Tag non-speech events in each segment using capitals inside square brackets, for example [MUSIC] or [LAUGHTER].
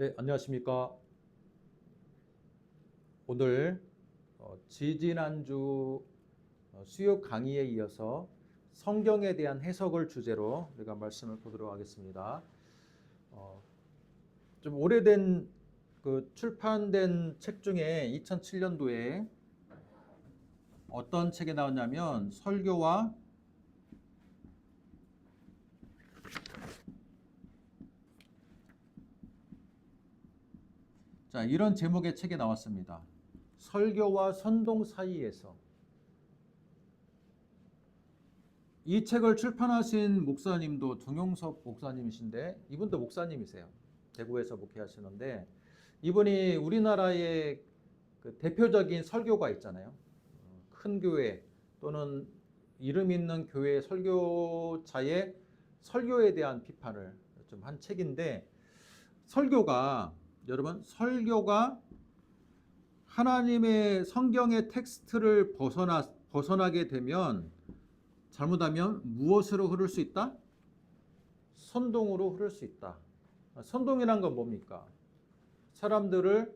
네, 안녕하십니까. 오늘 어, 지지난주 어, 수요 강의에 이어서 성경에 대한 해석을 주제로 우리가 말씀을 보도록 하겠습니다. 어, 좀 오래된 그 출판된 책 중에 2007년도에 어떤 책에 나왔냐면 설교와 자, 이런 제목의 책에 나왔습니다. 설교와 선동 사이에서 이 책을 출판하신 목사님도 정용섭 목사님이신데 이분도 목사님이세요. 대구에서 목회하시는데 이분이 우리나라의 그 대표적인 설교가 있잖아요. 어, 큰 교회 또는 이름 있는 교회 설교자의 설교에 대한 비판을 좀 한 책인데 설교가 여러분 설교가 하나님의 성경의 텍스트를 벗어나 벗어나게 되면 잘못하면 무엇으로 흐를 수 있다? 선동으로 흐를 수 있다. 선동이란 건 뭡니까? 사람들을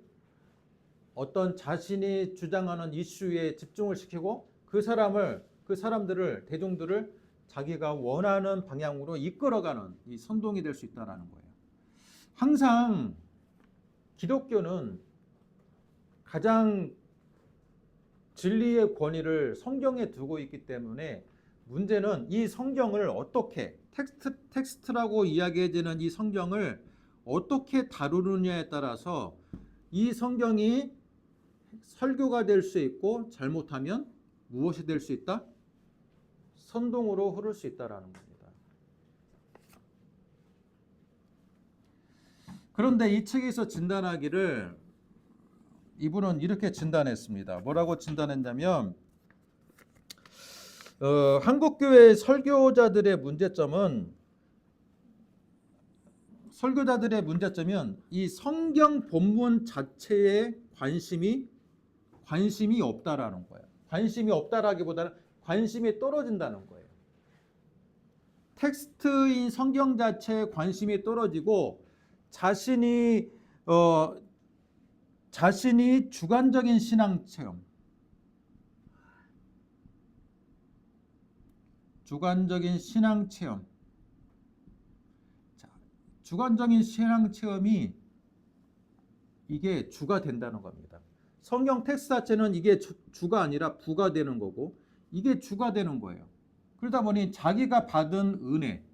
어떤 자신이 주장하는 이슈에 집중을 시키고 그 사람을 그 사람들을 대중들을 자기가 원하는 방향으로 이끌어가는 이 선동이 될 수 있다라는 거예요. 항상 기독교는 가장 진리의 권위를 성경에 두고 있기 때문에 문제는 이 성경을 어떻게 텍스트 텍스트라고 이야기해지는 이 성경을 어떻게 다루느냐에 따라서 이 성경이 설교가 될 수 있고 잘못하면 무엇이 될 수 있다? 선동으로 흐를 수 있다라는 겁니다. 그런데 이 책에서 진단하기를 이분은 이렇게 진단했습니다. 뭐라고 진단했냐면 어, 한국 교회 설교자들의 문제점은 설교자들의 문제점은 이 성경 본문 자체에 관심이 관심이 없다라는 거예요. 관심이 없다라기보다는 관심이 떨어진다는 거예요. 텍스트인 성경 자체에 관심이 떨어지고 자신이 어, 자신이 주관적인 신앙 체험, 주관적인 신앙 체험, 자, 주관적인 신앙 체험이 이게 주가 된다는 겁니다. 성경 텍스트 자체는 이게 주, 주가 아니라 부가 되는 거고 이게 주가 되는 거예요. 그러다 보니 자기가 받은 은혜,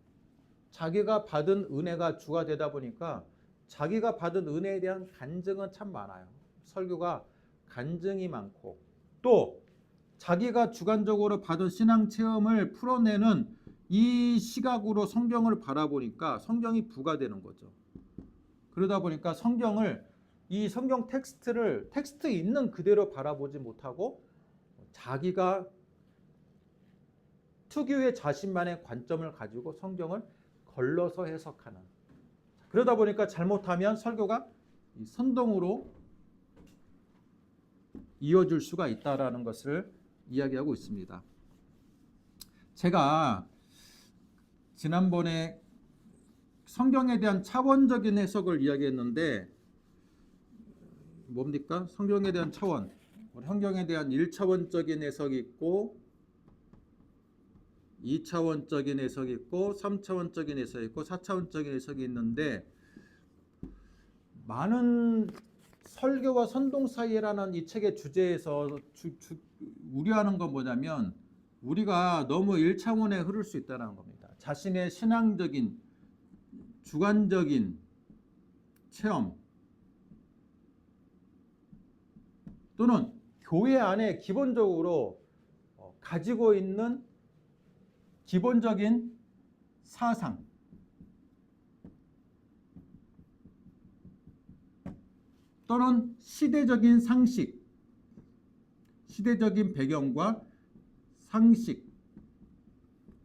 자기가 받은 은혜가 주가 되다 보니까 자기가 받은 은혜에 대한 간증은 참 많아요. 설교가 간증이 많고 또 자기가 주관적으로 받은 신앙 체험을 풀어내는 이 시각으로 성경을 바라보니까 성경이 부가 되는 거죠. 그러다 보니까 성경을 이 성경 텍스트를 텍스트 있는 그대로 바라보지 못하고 자기가 특유의 자신만의 관점을 가지고 성경을 걸러서 해석하는 그러다 보니까 잘못하면 설교가 선동으로 이어질 수가 있다라는 것을 이야기하고 있습니다. 제가 지난번에 성경에 대한 차원적인 해석을 이야기했는데 뭡니까? 성경에 대한 차원. 성경에 대한 1차원적인 해석이 있고 2차원적인 해석이 있고 3차원적인 해석이 있고 4차원적인 해석이 있는데 많은 설교와 선동 사이라는 이 책의 주제에서 주, 주, 우려하는 건 뭐냐면 우리가 너무 1차원에 흐를 수 있다는 겁니다. 자신의 신앙적인 주관적인 체험 또는 교회 안에 기본적으로 어, 가지고 있는 기본적인 사상 또는 시대적인 상식, 시대적인 배경과 상식.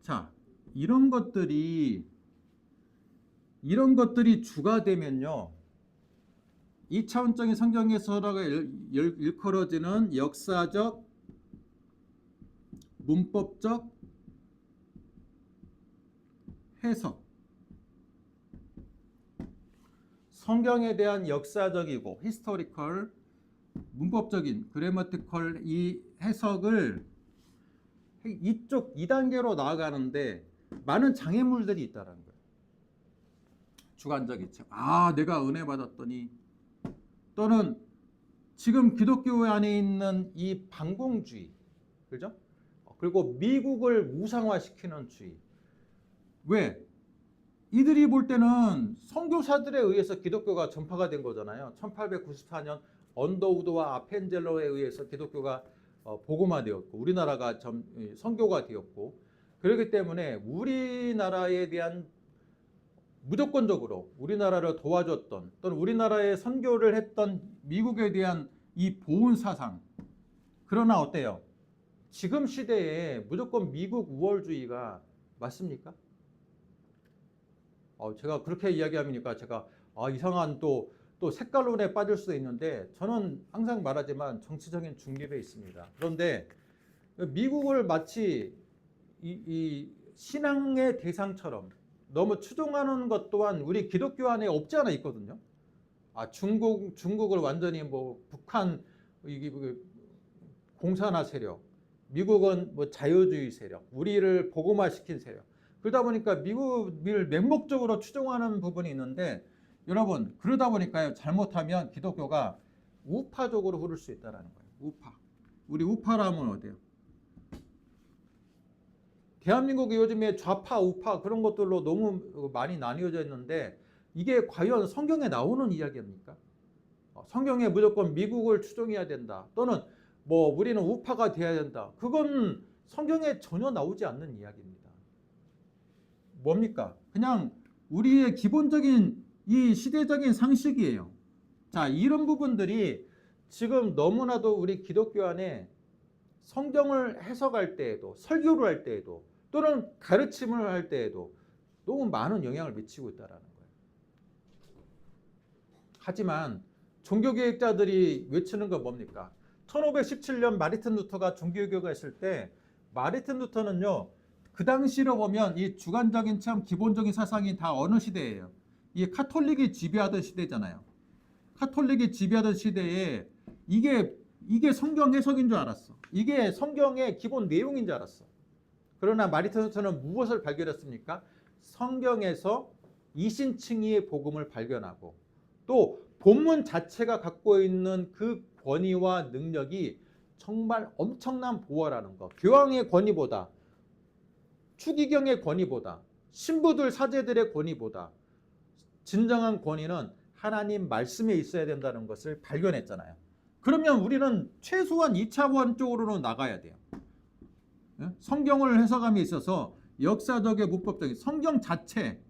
자, 이런 것들이 이런 것들이 주가 되면요. 이 차원적인 성경에서라가 일컬어지는 역사적, 문법적 해석 성경에 대한 역사적이고 히스토리컬 문법적인 그래머티컬 이 해석을 이쪽 2단계로 나아가는데 많은 장애물들이 있다는 거예요. 주관적인 책. 아, 내가 은혜 받았더니 또는 지금 기독교 안에 있는 이 반공주의. 그죠? 그리고 미국을 우상화시키는 주의. 왜? 이들이 볼 때는 선교사들에 의해서 기독교가 전파가 된 거잖아요. 1894년 언더우드와 아펜젤러에 의해서 기독교가 어, 복음화되었고 우리나라가 점, 선교가 되었고 그렇기 때문에 우리나라에 대한 무조건적으로 우리나라를 도와줬던 또는 우리나라에 선교를 했던 미국에 대한 이 보훈 사상 그러나 어때요? 지금 시대에 무조건 미국 우월주의가 맞습니까? 어, 제가 그렇게 이야기하니까 제가 아, 이상한 또, 또 색깔론에 빠질 수도 있는데 저는 항상 말하지만 정치적인 중립에 있습니다. 그런데 미국을 마치 이, 이 신앙의 대상처럼 너무 추종하는 것 또한 우리 기독교 안에 없지 않아 있거든요. 아 중국 중국을 완전히 뭐 북한 이게 뭐 공산화 세력, 미국은 뭐 자유주의 세력, 우리를 복음화시킨 세력. 그러다 보니까 미국을 맹목적으로 추종하는 부분이 있는데 여러분 그러다 보니까요 잘못하면 기독교가 우파적으로 흐를 수 있다는 거예요. 우파. 우리 우파라면 어때요? 대한민국이 요즘에 좌파, 우파 그런 것들로 너무 많이 나뉘어져 있는데 이게 과연 성경에 나오는 이야기입니까? 어, 성경에 무조건 미국을 추종해야 된다. 또는 뭐 우리는 우파가 돼야 된다. 그건 성경에 전혀 나오지 않는 이야기입니다. 뭡니까? 그냥 우리의 기본적인 이 시대적인 상식이에요. 자, 이런 부분들이 지금 너무나도 우리 기독교 안에 성경을 해석할 때에도 설교를 할 때에도 또는 가르침을 할 때에도 너무 많은 영향을 미치고 있다라는 거예요. 하지만 종교개혁자들이 외치는 건 뭡니까? 1517년 마르틴 루터가 종교개혁을 했을 때 마르틴 루터는요. 그 당시로 보면 이 주관적인 참 기본적인 사상이 다 어느 시대예요? 이 카톨릭이 지배하던 시대잖아요. 카톨릭이 지배하던 시대에 이게 이게 성경 해석인 줄 알았어. 이게 성경의 기본 내용인 줄 알았어. 그러나 마리트 루터는 무엇을 발견했습니까? 성경에서 이신칭의의 복음을 발견하고 또 본문 자체가 갖고 있는 그 권위와 능력이 정말 엄청난 보화라는 것. 교황의 권위보다 추기경의 권위보다 신부들 사제들의 권위보다 진정한 권위는 하나님 말씀에 있어야 된다는 것을 발견했잖아요. 그러면 우리는 최소한 2차원 쪽으로는 나가야 돼요. 예? 성경을 해석함에 있어서 역사적인 문법적인 성경 자체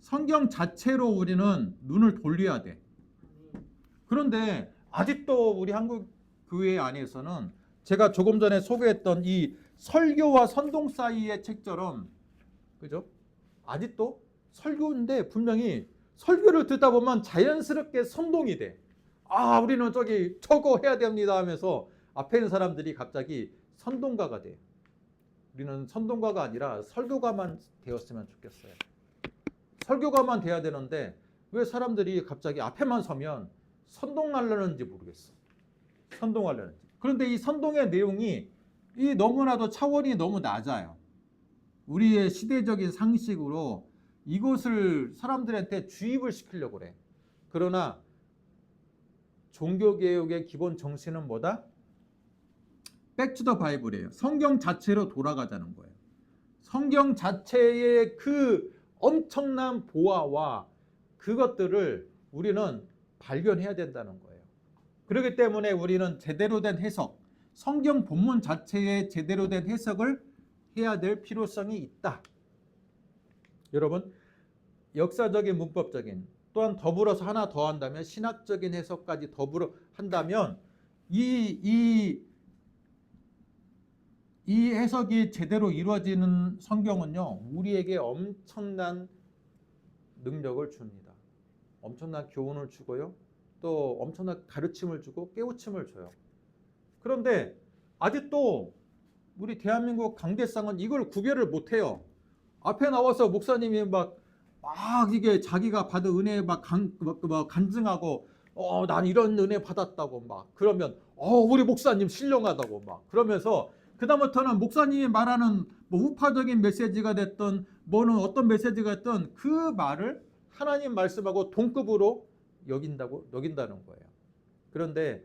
성경 자체로 우리는 눈을 돌려야 돼. 그런데 아직도 우리 한국 교회 안에서는 제가 조금 전에 소개했던 이 설교와 선동 사이의 책처럼 그죠? 아직도 설교인데 분명히 설교를 듣다 보면 자연스럽게 선동이 돼. 아, 우리는 저기 저거 해야 됩니다 하면서 앞에 있는 사람들이 갑자기 선동가가 돼. 우리는 선동가가 아니라 설교가만 되었으면 좋겠어요. 설교가만 돼야 되는데 왜 사람들이 갑자기 앞에만 서면 선동하려는지 모르겠어. 선동하려는지. 그런데 이 선동의 내용이 이 너무나도 차원이 너무 낮아요. 우리의 시대적인 상식으로 이것을 사람들한테 주입을 시키려고 그래. 그러나 종교개혁의 기본 정신은 뭐다? 백투더 바이블이에요. 성경 자체로 돌아가자는 거예요. 성경 자체의 그 엄청난 보화와 그것들을 우리는 발견해야 된다는 거예요. 그렇기 때문에 우리는 제대로 된 해석, 성경 본문 자체의 제대로 된 해석을 해야 될 필요성이 있다. 여러분, 역사적인 문법적인 또한 더불어서 하나 더 한다면 신학적인 해석까지 더불어 한다면 이, 이, 이 해석이 제대로 이루어지는 성경은요, 우리에게 엄청난 능력을 줍니다. 엄청난 교훈을 주고요. 또 엄청난 가르침을 주고 깨우침을 줘요. 그런데 아직도 우리 대한민국 강대상은 이걸 구별을 못해요. 앞에 나와서 목사님이 막 막 이게 자기가 받은 은혜에 막 간, 막, 막 간증하고 어, 난 이런 은혜 받았다고 막 그러면 어, 우리 목사님 신령하다고 막 그러면서 그다음부터는 목사님이 말하는 뭐 우파적인 메시지가 됐던 뭐는 어떤 메시지가 됐던 그 말을 하나님 말씀하고 동급으로 여긴다고 여긴다는 거예요. 그런데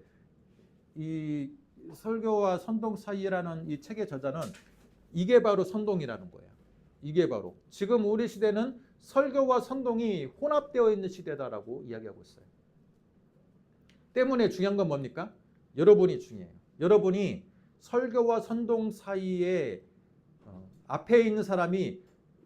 이 설교와 선동 사이라는 이 책의 저자는 이게 바로 선동이라는 거예요. 이게 바로 지금 우리 시대는 설교와 선동이 혼합되어 있는 시대다라고 이야기하고 있어요. 때문에 중요한 건 뭡니까? 여러분이 중요해요. 여러분이 설교와 선동 사이에 어, 앞에 있는 사람이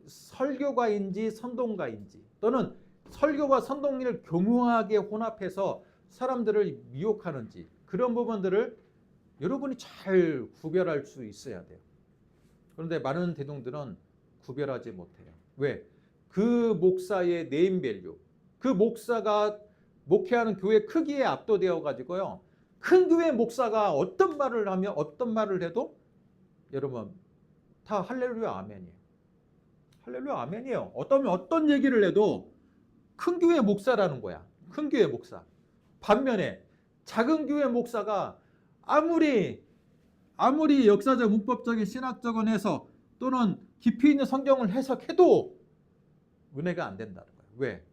설교가인지 선동가인지 또는 설교와 선동을 교묘하게 혼합해서 사람들을 미혹하는지 그런 부분들을 여러분이 잘 구별할 수 있어야 돼요. 그런데 많은 대중들은 구별하지 못해요. 왜? 그 목사의 네임 밸류, 그 목사가 목회하는 교회 크기에 압도되어 가지고요. 큰 교회 목사가 어떤 말을 하면 어떤 말을 해도 여러분 다 할렐루야 아멘이에요. 할렐루야 아멘이에요. 어떤 어떤 얘기를 해도 큰 교회 목사라는 거야. 큰 교회 목사. 반면에 작은 교회 목사가 아무리 아무리 역사적 문법적인 신학적인 해석 또는 깊이 있는 성경을 해석해도 은혜가 안 된다는 거예요. 왜?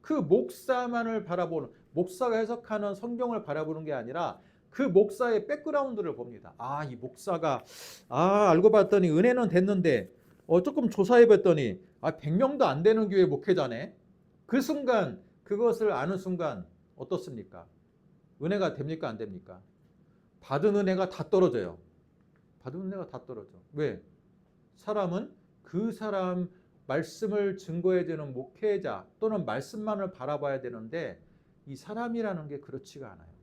그 목사만을 바라보는 목사가 해석하는 성경을 바라보는 게 아니라 그 목사의 백그라운드를 봅니다. 아, 이 목사가 아, 알고 봤더니 은혜는 됐는데 어, 조금 조사해 봤더니 아, 100명도 안 되는 교회 목회자네. 그 순간 그것을 아는 순간 어떻습니까? 은혜가 됩니까 안 됩니까? 받은 은혜가 다 떨어져요. 받은 은혜가 다 떨어져. 왜? 사람은 그 사람 말씀을 증거해 주는 목회자 또는 말씀만을 바라봐야 되는데 이 사람이라는 게 그렇지가 않아요.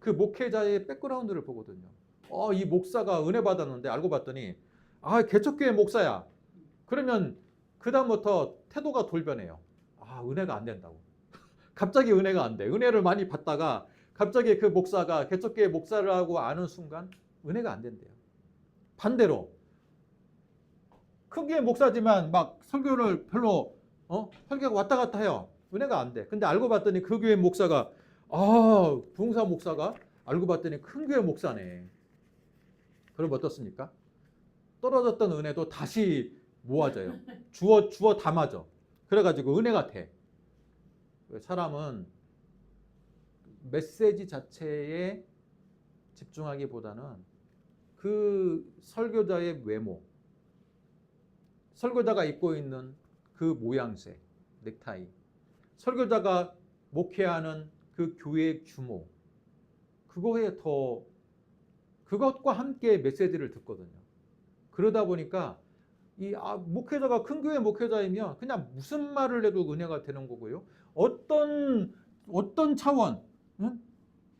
그 목회자의 백그라운드를 보거든요. 어, 이 목사가 은혜 받았는데 알고 봤더니 아, 개척교회 목사야. 그러면 그다음부터 태도가 돌변해요. 아, 은혜가 안 된다고. [LAUGHS] 갑자기 은혜가 안 돼. 은혜를 많이 받다가 갑자기 그 목사가 개척교회 목사를 하고 아는 순간 은혜가 안 된대요. 반대로 큰 교회 목사지만 막 설교를 별로 어 설교가 왔다 갔다 해요. 은혜가 안 돼. 근데 알고 봤더니 그 교회 목사가 아 부흥사 목사가 알고 봤더니 큰 교회 목사네. 그럼 어떻습니까? 떨어졌던 은혜도 다시 모아져요. 주어 주어 담아져. 그래가지고 은혜가 돼. 사람은 메시지 자체에 집중하기보다는 그 설교자의 외모, 설교자가 입고 있는 그 모양새, 넥타이, 설교자가 목회하는 그 교회의 규모, 그거에 더 그것과 함께 메시지를 듣거든요. 그러다 보니까 이 아, 목회자가 큰 교회 목회자이면 그냥 무슨 말을 해도 은혜가 되는 거고요. 어떤 어떤 차원, 응?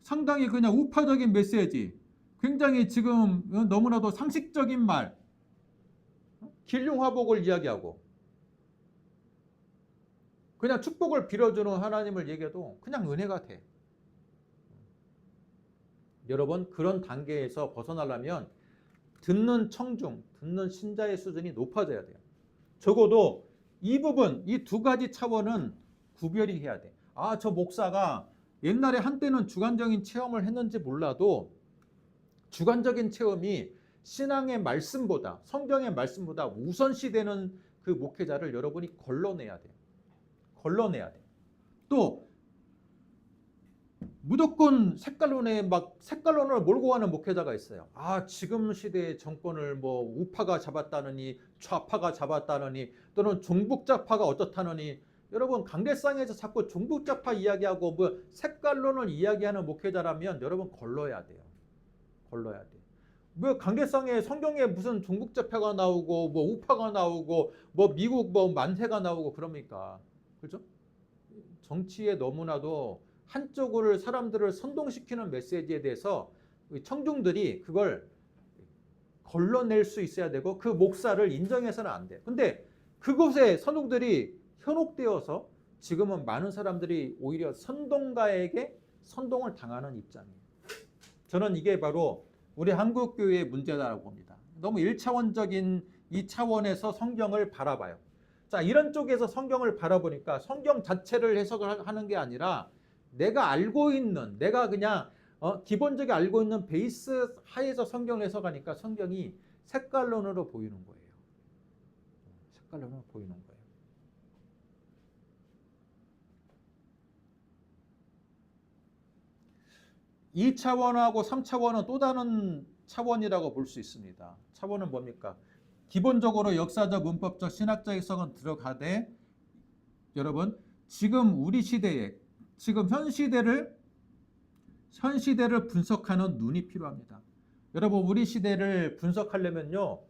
상당히 그냥 우파적인 메시지, 굉장히 지금 너무나도 상식적인 말, 길흉화복을 이야기하고 그냥 축복을 빌어주는 하나님을 얘기해도 그냥 은혜가 돼. 여러분 그런 단계에서 벗어나려면 듣는 청중, 듣는 신자의 수준이 높아져야 돼요. 적어도 이 부분, 이 두 가지 차원은 구별이 해야 돼. 아, 저 목사가 옛날에 한때는 주관적인 체험을 했는지 몰라도 주관적인 체험이 신앙의 말씀보다 성경의 말씀보다 우선시되는 그 목회자를 여러분이 걸러내야 돼요. 걸러내야 돼요. 또 무조건 색깔론에 막 색깔론을 몰고 가는 목회자가 있어요. 아 지금 시대의 정권을 뭐 우파가 잡았다느니 좌파가 잡았다느니 또는 종북좌파가 어떻다느니 여러분 강대상에서 자꾸 종북좌파 이야기하고 뭐 색깔론을 이야기하는 목회자라면 여러분 걸러야 돼요. 걸러야 돼. 뭐 강대상에 성경에 무슨 종북좌파가 나오고 뭐 우파가 나오고 뭐 미국 뭐 만세가 나오고 그럽니까? 그죠? 정치에 너무나도 한쪽을 사람들을 선동시키는 메시지에 대해서 청중들이 그걸 걸러낼 수 있어야 되고 그 목사를 인정해서는 안 돼. 근데 그곳에 선동들이 현혹되어서 지금은 많은 사람들이 오히려 선동가에게 선동을 당하는 입장이에요. 저는 이게 바로 우리 한국 교회의 문제다라고 봅니다. 너무 일차원적인 이 차원에서 성경을 바라봐요. 자, 이런 쪽에서 성경을 바라보니까 성경 자체를 해석을 하는 게 아니라 내가 알고 있는 내가 그냥 어, 기본적인 알고 있는 베이스 하에서 성경을 해석하니까 성경이 색깔론으로 보이는 거예요. 색깔론으로 보이는 거예요. 이차원하고 3차원은 또 다른 차원이라고 볼 수 있습니다. 차원은 뭡니까? 기본적으로 역사적, 문법적, 신학적 해석은 들어가되 여러분 지금 우리 시대에 지금 현 시대를 현 시대를 분석하는 눈이 필요합니다. 여러분 우리 시대를 분석하려면요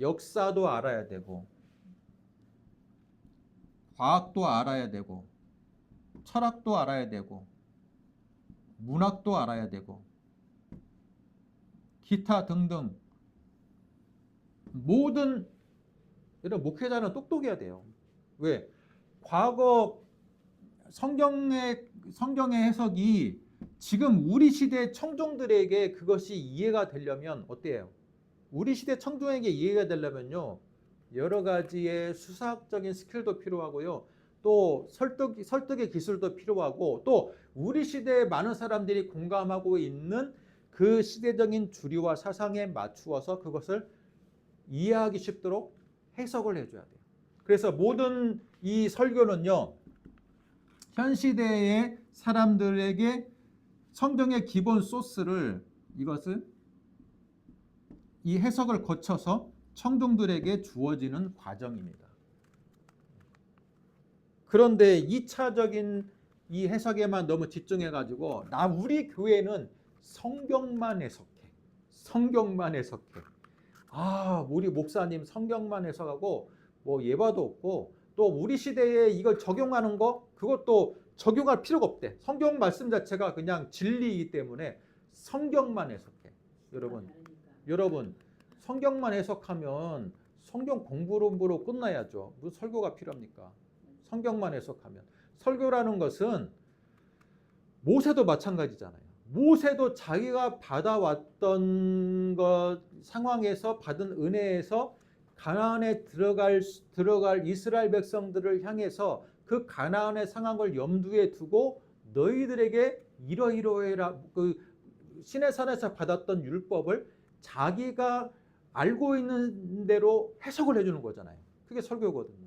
역사도 알아야 되고 과학도 알아야 되고 철학도 알아야 되고 문학도 알아야 되고 기타 등등 모든 여러분 목회자는 똑똑해야 돼요. 왜? 과거 성경의 성경의 해석이 지금 우리 시대 청중들에게 그것이 이해가 되려면 어때요? 우리 시대 청중에게 이해가 되려면요 여러 가지의 수사학적인 스킬도 필요하고요. 또 설득 설득의 기술도 필요하고 또 우리 시대에 많은 사람들이 공감하고 있는 그 시대적인 주류와 사상에 맞추어서 그것을 이해하기 쉽도록 해석을 해줘야 돼요. 그래서 모든 이 설교는요, 현 시대의 사람들에게 성경의 기본 소스를 이것을 이 해석을 거쳐서 청중들에게 주어지는 과정입니다. 그런데 2차적인 이 해석에만 너무 집중해가지고 나 우리 교회는 성경만 해석해. 성경만 해석해. 아, 우리 목사님 성경만 해석하고 뭐 예화도 없고 또 우리 시대에 이걸 적용하는 거 그것도 적용할 필요가 없대. 성경 말씀 자체가 그냥 진리이기 때문에 성경만 해석해. 여러분, 여러분 성경만 해석하면 성경 공부로 끝나야죠. 무슨 설교가 필요합니까? 성경만 해석하면 설교라는 것은 모세도 마찬가지잖아요. 모세도 자기가 받아왔던 것 상황에서 받은 은혜에서 가나안에 들어갈 들어갈 이스라엘 백성들을 향해서 그 가나안의 상황을 염두에 두고 너희들에게 이러이러해라 그 신의 산에서 받았던 율법을 자기가 알고 있는 대로 해석을 해주는 거잖아요. 그게 설교거든요.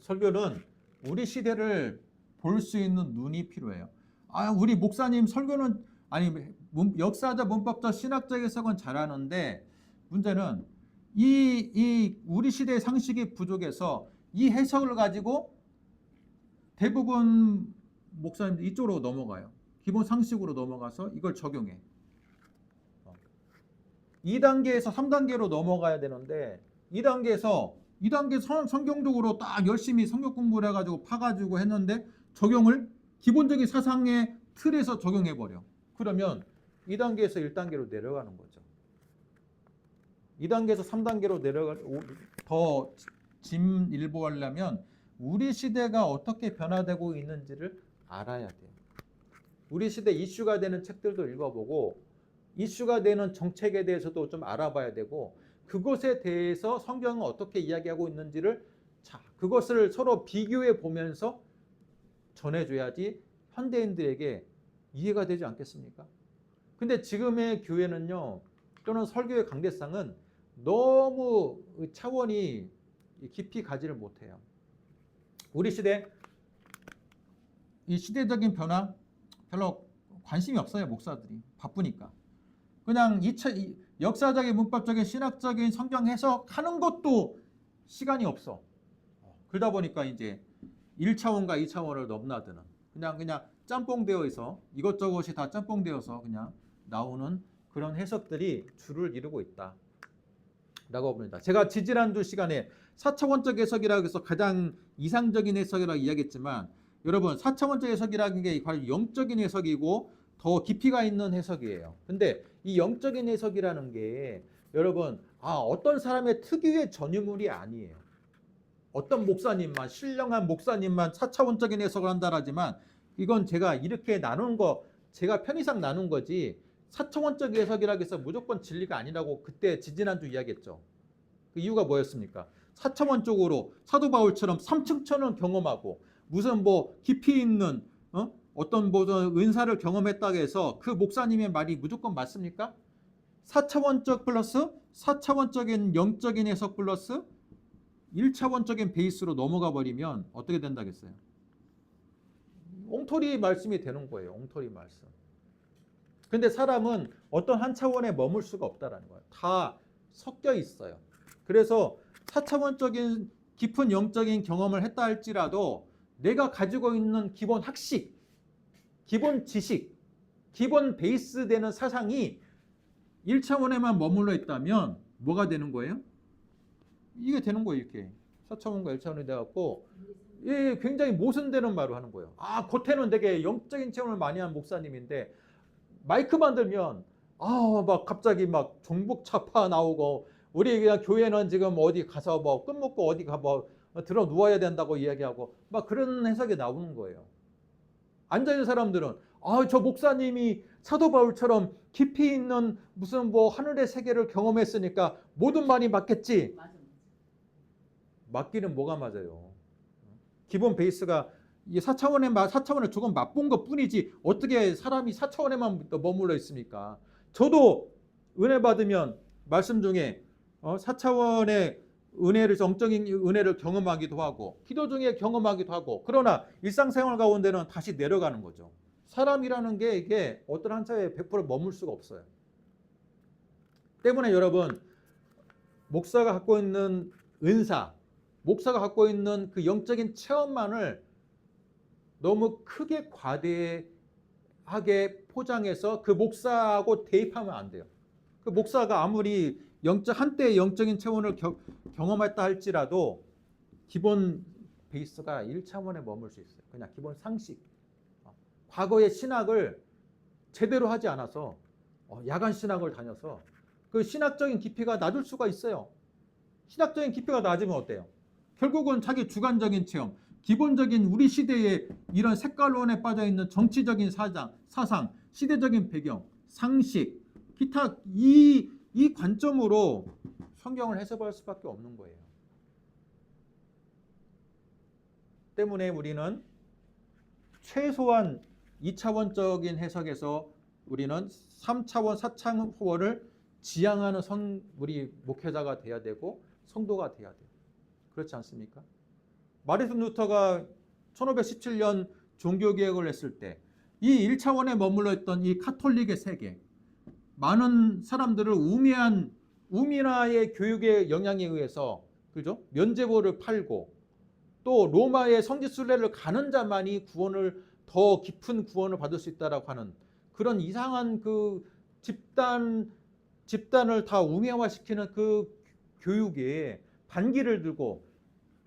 설교는 우리 시대를 볼 수 있는 눈이 필요해요. 아, 우리 목사님 설교는 아니 문, 역사적, 문법적, 신학적 해석은 잘하는데 문제는 이, 이 우리 시대의 상식이 부족해서 이 해석을 가지고 대부분 목사님들 이쪽으로 넘어가요. 기본 상식으로 넘어가서 이걸 적용해. 2단계에서 3단계로 넘어가야 되는데 2단계에서 2단계 성, 성경적으로 딱 열심히 성경 공부를 해가지고 파가지고 했는데 적용을 기본적인 사상의 틀에서 적용해 버려. 그러면 2단계에서 1단계로 내려가는 거죠. 2단계에서 3단계로 내려갈 더 짐일보하려면 우리 시대가 어떻게 변화되고 있는지를 알아야 돼요. 우리 시대 이슈가 되는 책들도 읽어보고 이슈가 되는 정책에 대해서도 좀 알아봐야 되고 그것에 대해서 성경은 어떻게 이야기하고 있는지를 자 그것을 서로 비교해 보면서 전해줘야지 현대인들에게 이해가 되지 않겠습니까? 근데 지금의 교회는요 또는 설교의 강대상은 너무 차원이 깊이 가지를 못해요. 우리 시대 이 시대적인 변화 별로 관심이 없어요 목사들이 바쁘니까 그냥 이차 역사적인 문법적인 신학적인 성경 해석하는 것도 시간이 없어. 그러다 보니까 이제 1차원과 2차원을 넘나드는 그냥 그냥 짬뽕 되어 있어 이것저것이 다 짬뽕 되어서 그냥 나오는 그런 해석들이 주를 이루고 있다. 라고 봅니다. 제가 지지난주 시간에 4차원적 해석이라고 해서 가장 이상적인 해석이라고 이야기했지만 여러분 4차원적 해석이라는 게 과연 영적인 해석이고 더 깊이가 있는 해석이에요. 근데 이 영적인 해석이라는 게 여러분 아 어떤 사람의 특유의 전유물이 아니에요. 어떤 목사님만 신령한 목사님만 4차원적인 해석을 한다라지만 이건 제가 이렇게 나눈 거 제가 편의상 나눈 거지 4차원적 해석이라고 해서 무조건 진리가 아니라고 그때 지지난주 이야기했죠. 그 이유가 뭐였습니까? 사차원적으로 사도 바울처럼 삼층천을 경험하고 무슨 뭐 깊이 있는 어? 어떤 뭐 은사를 경험했다고 해서 그 목사님의 말이 무조건 맞습니까? 4차원적 플러스 4차원적인 영적인 해석 플러스 1차원적인 베이스로 넘어가 버리면 어떻게 된다겠어요? 엉터리 말씀이 되는 거예요. 엉터리 말씀. 근데 사람은 어떤 한 차원에 머물 수가 없다라는 거예요. 다 섞여 있어요. 그래서 4차원적인 깊은 영적인 경험을 했다 할지라도 내가 가지고 있는 기본 학식, 기본 지식, 기본 베이스 되는 사상이 1차원에만 머물러 있다면 뭐가 되는 거예요? 이게 되는 거예요, 이렇게. 4차원과 1차원이 돼갖고, 예, 굉장히 모순되는 말을 하는 거예요. 아, 겉에는 되게 영적인 체험을 많이 한 목사님인데, 마이크만 들면, 아, 막 갑자기 막 종북차파 나오고, 우리 교회는 지금 어디 가서 뭐 끝먹고 어디 가뭐 들어 누워야 된다고 이야기하고, 막 그런 해석이 나오는 거예요. 앉아 있는 사람들은, 아, 저 목사님이 사도 바울처럼 깊이 있는 무슨 뭐 하늘의 세계를 경험했으니까 모든 말이 맞겠지. 맞기는 뭐가 맞아요? 기본 베이스가 이 4차원에 4차원을 조금 맛본 것 뿐이지 어떻게 사람이 4차원에만 머물러 있습니까? 저도 은혜 받으면 말씀 중에 어, 4차원의 은혜를 정적인 은혜를 경험하기도 하고 기도 중에 경험하기도 하고 그러나 일상생활 가운데는 다시 내려가는 거죠. 사람이라는 게 이게 어떤 한 차에 100% 머물 수가 없어요. 때문에 여러분 목사가 갖고 있는 은사, 목사가 갖고 있는 그 영적인 체험만을 너무 크게 과대하게 포장해서 그 목사하고 대입하면 안 돼요. 그 목사가 아무리 영적 한때 영적인 체험을 겨- 경험했다 할지라도 기본 베이스가 1차원에 머물 수 있어요. 그냥 기본 상식. 어, 과거의 신학을 제대로 하지 않아서 어, 야간 신학을 다녀서 그 신학적인 깊이가 낮을 수가 있어요. 신학적인 깊이가 낮으면 어때요? 결국은 자기 주관적인 체험, 기본적인 우리 시대의 이런 색깔론에 빠져 있는 정치적인 사상, 사상, 시대적인 배경, 상식, 기타 이, 이 관점으로 성경을 해석할 수밖에 없는 거예요. 때문에 우리는 최소한 2차원적인 해석에서 우리는 3차원, 4차원을 지향하는 성, 우리 목회자가 돼야 되고 성도가 돼야 돼요. 그렇지 않습니까? 마르틴 루터가 1517년 종교개혁을 했을 때 이 1차원에 머물러 있던 이 카톨릭의 세계 많은 사람들을 우미한 우미나의 교육의 영향에 의해서 그죠? 면제보를 팔고 또 로마의 성지 순례를 가는 자만이 구원을 더 깊은 구원을 받을 수 있다라고 하는 그런 이상한 그 집단 집단을 다 우매화시키는 그 교육에 반기를 들고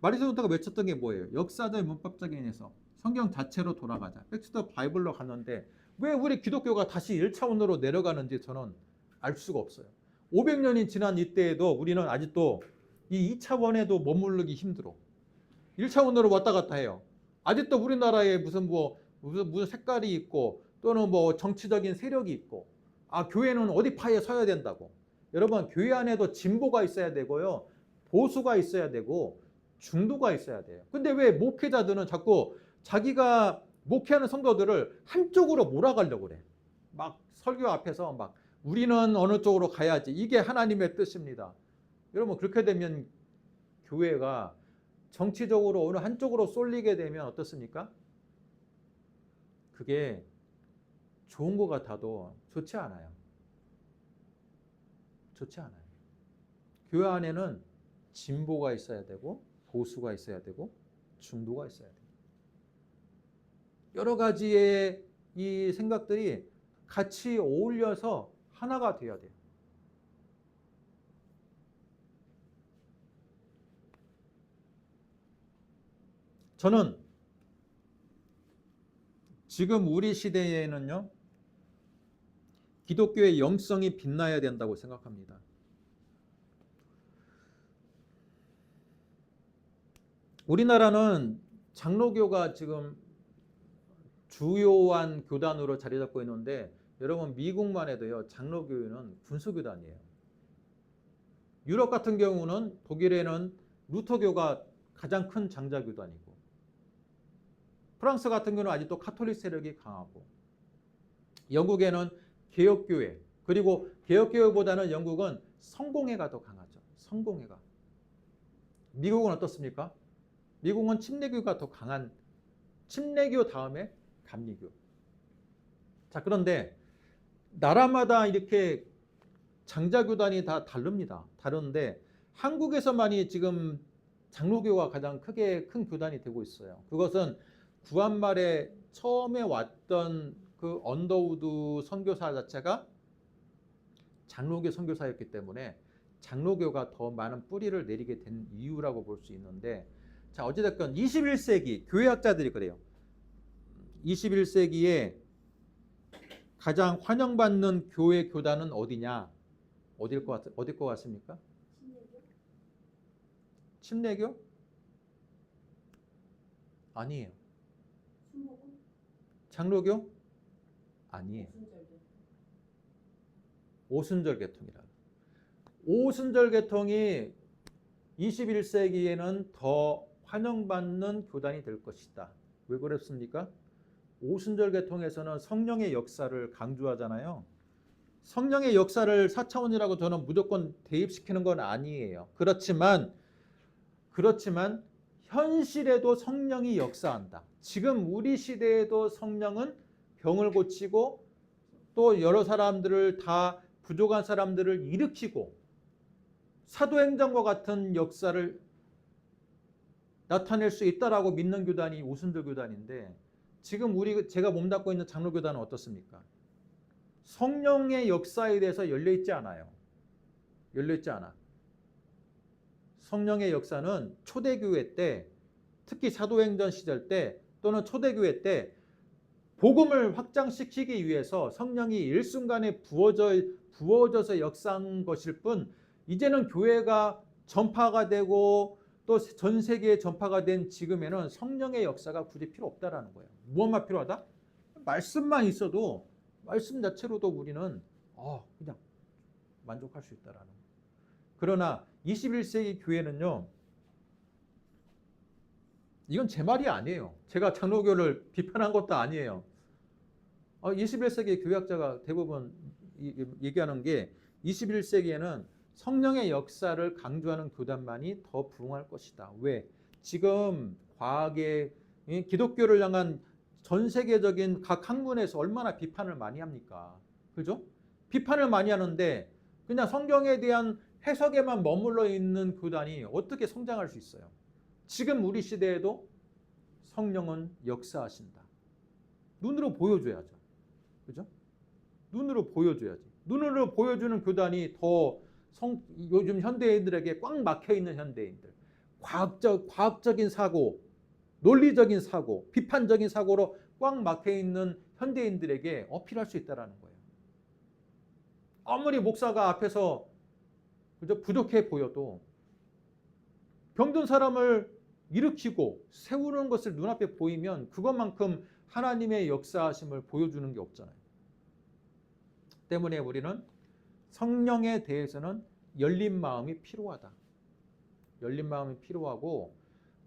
마리스 루터가 외쳤던 게 뭐예요? 역사적 문법적인 해석, 성경 자체로 돌아가자. 백스터 바이블로 갔는데 왜 우리 기독교가 다시 1차원으로 내려가는지 저는 알 수가 없어요. 500년이 지난 이때에도 우리는 아직도 이 2차원에도 머무르기 힘들어. 1차원으로 왔다 갔다 해요. 아직도 우리나라에 무슨 뭐 무슨 무슨 색깔이 있고 또는 뭐 정치적인 세력이 있고 아 교회는 어디 파에 서야 된다고. 여러분 교회 안에도 진보가 있어야 되고요. 보수가 있어야 되고 중도가 있어야 돼요. 근데 왜 목회자들은 자꾸 자기가 목회하는 성도들을 한쪽으로 몰아가려고 그래. 막 설교 앞에서 막 우리는 어느 쪽으로 가야지. 이게 하나님의 뜻입니다. 여러분 그렇게 되면 교회가 정치적으로 어느 한쪽으로 쏠리게 되면 어떻습니까? 그게 좋은 것 같아도 좋지 않아요. 좋지 않아요. 교회 안에는 진보가 있어야 되고 보수가 있어야 되고 중도가 있어야 돼요. 여러 가지의 이 생각들이 같이 어울려서 하나가 되어야 돼요. 저는 지금 우리 시대에는요, 기독교의 영성이 빛나야 된다고 생각합니다. 우리나라는 장로교가 지금 주요한 교단으로 자리 잡고 있는데 여러분 미국만 해도요 장로 교회는 군수 교단이에요. 유럽 같은 경우는 독일에는 루터교가 가장 큰 장자 교단이고 프랑스 같은 경우는 아직도 카톨릭 세력이 강하고 영국에는 개혁교회 그리고 개혁교회보다는 영국은 성공회가 더 강하죠. 성공회가. 미국은 어떻습니까? 미국은 침례교가 더 강한 침례교 다음에 감리교. 자 그런데 나라마다 이렇게 장자교단이 다 다릅니다. 다른데 한국에서만이 지금 장로교가 가장 크게 큰 교단이 되고 있어요. 그것은 구한말에 처음에 왔던 그 언더우드 선교사 자체가 장로교 선교사였기 때문에 장로교가 더 많은 뿌리를 내리게 된 이유라고 볼 수 있는데 자 어찌됐건 21세기 교회학자들이 그래요. 21세기에 가장 환영받는 교회 교단은 어디냐? 어딜 것 같, 어딜 것 같습니까? 침례교? 아니에요. 장로교? 아니에요. 오순절 계통이라. 오순절 계통이 21세기에는 더 환영받는 교단이 될 것이다. 왜 그렇습니까? 오순절 계통에서는 성령의 역사를 강조하잖아요. 성령의 역사를 4차원이라고 저는 무조건 대입시키는 건 아니에요. 그렇지만 그렇지만 현실에도 성령이 역사한다. 지금 우리 시대에도 성령은 병을 고치고 또 여러 사람들을 다 부족한 사람들을 일으키고 사도행전과 같은 역사를 나타낼 수 있다라고 믿는 교단이 오순절 교단인데 지금 우리 제가 몸담고 있는 장로 교단은 어떻습니까? 성령의 역사에 대해서 열려 있지 않아요. 열려 있지 않아. 성령의 역사는 초대교회 때 특히 사도행전 시절 때 또는 초대교회 때 복음을 확장시키기 위해서 성령이 일순간에 부어져 부어져서 역사한 것일 뿐 이제는 교회가 전파가 되고 또 전 세계에 전파가 된 지금에는 성령의 역사가 굳이 필요 없다라는 거예요. 무엇만 필요하다? 말씀만 있어도 말씀 자체로도 우리는 어, 그냥 만족할 수 있다라는 거예요. 그러나 21세기 교회는요. 이건 제 말이 아니에요. 제가 장로교를 비판한 것도 아니에요. 21세기 교회학자가 대부분 얘기하는 게 21세기에는 성령의 역사를 강조하는 교단만이 더 부흥할 것이다. 왜? 지금 과학의 기독교를 향한 전 세계적인 각 학문에서 얼마나 비판을 많이 합니까? 그죠? 비판을 많이 하는데 그냥 성경에 대한 해석에만 머물러 있는 교단이 어떻게 성장할 수 있어요? 지금 우리 시대에도 성령은 역사하신다. 눈으로 보여줘야죠. 그죠? 눈으로 보여줘야지. 눈으로 보여주는 교단이 더 성, 요즘 현대인들에게 꽉 막혀 있는 현대인들. 과학적, 과학적인 사고, 논리적인 사고, 비판적인 사고로 꽉 막혀 있는 현대인들에게 어필할 수 있다는 거예요. 아무리 목사가 앞에서 그저 부족해 보여도 병든 사람을 일으키고 세우는 것을 눈앞에 보이면 그것만큼 하나님의 역사하심을 보여주는 게 없잖아요. 때문에 우리는 성령에 대해서는 열린 마음이 필요하다. 열린 마음이 필요하고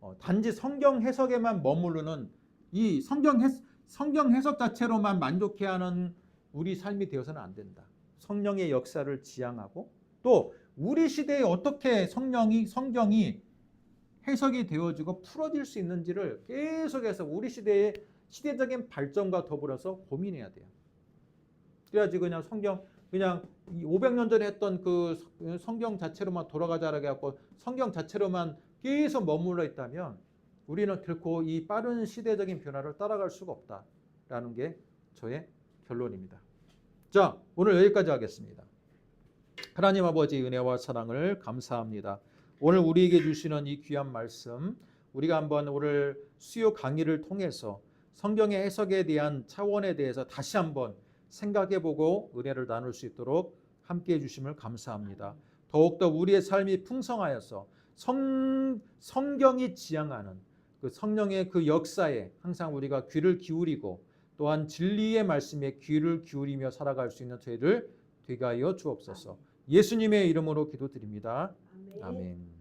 어, 단지 성경 해석에만 머무르는 이 성경 해, 성경 해석 자체로만 만족해 하는 우리 삶이 되어서는 안 된다. 성령의 역사를 지향하고 또 우리 시대에 어떻게 성령이 성경이 해석이 되어지고 풀어질 수 있는지를 계속해서 우리 시대의 시대적인 발전과 더불어서 고민해야 돼요. 그래야지 그냥 성경 그냥 500년 전에 했던 그 성경 자체로만 돌아가자라고 해갖고 성경 자체로만 계속 머물러 있다면 우리는 결코 이 빠른 시대적인 변화를 따라갈 수가 없다라는 게 저의 결론입니다. 자, 오늘 여기까지 하겠습니다. 하나님 아버지 은혜와 사랑을 감사합니다. 오늘 우리에게 주시는 이 귀한 말씀 우리가 한번 오늘 수요 강의를 통해서 성경의 해석에 대한 차원에 대해서 다시 한번 생각해보고 은혜를 나눌 수 있도록 함께해 주심을 감사합니다. 더욱더 우리의 삶이 풍성하여서 성, 성경이 지향하는 그 성령의 그 역사에 항상 우리가 귀를 기울이고 또한 진리의 말씀에 귀를 기울이며 살아갈 수 있는 저희를 되게 하여 주옵소서. 예수님의 이름으로 기도드립니다. 아멘. 아멘.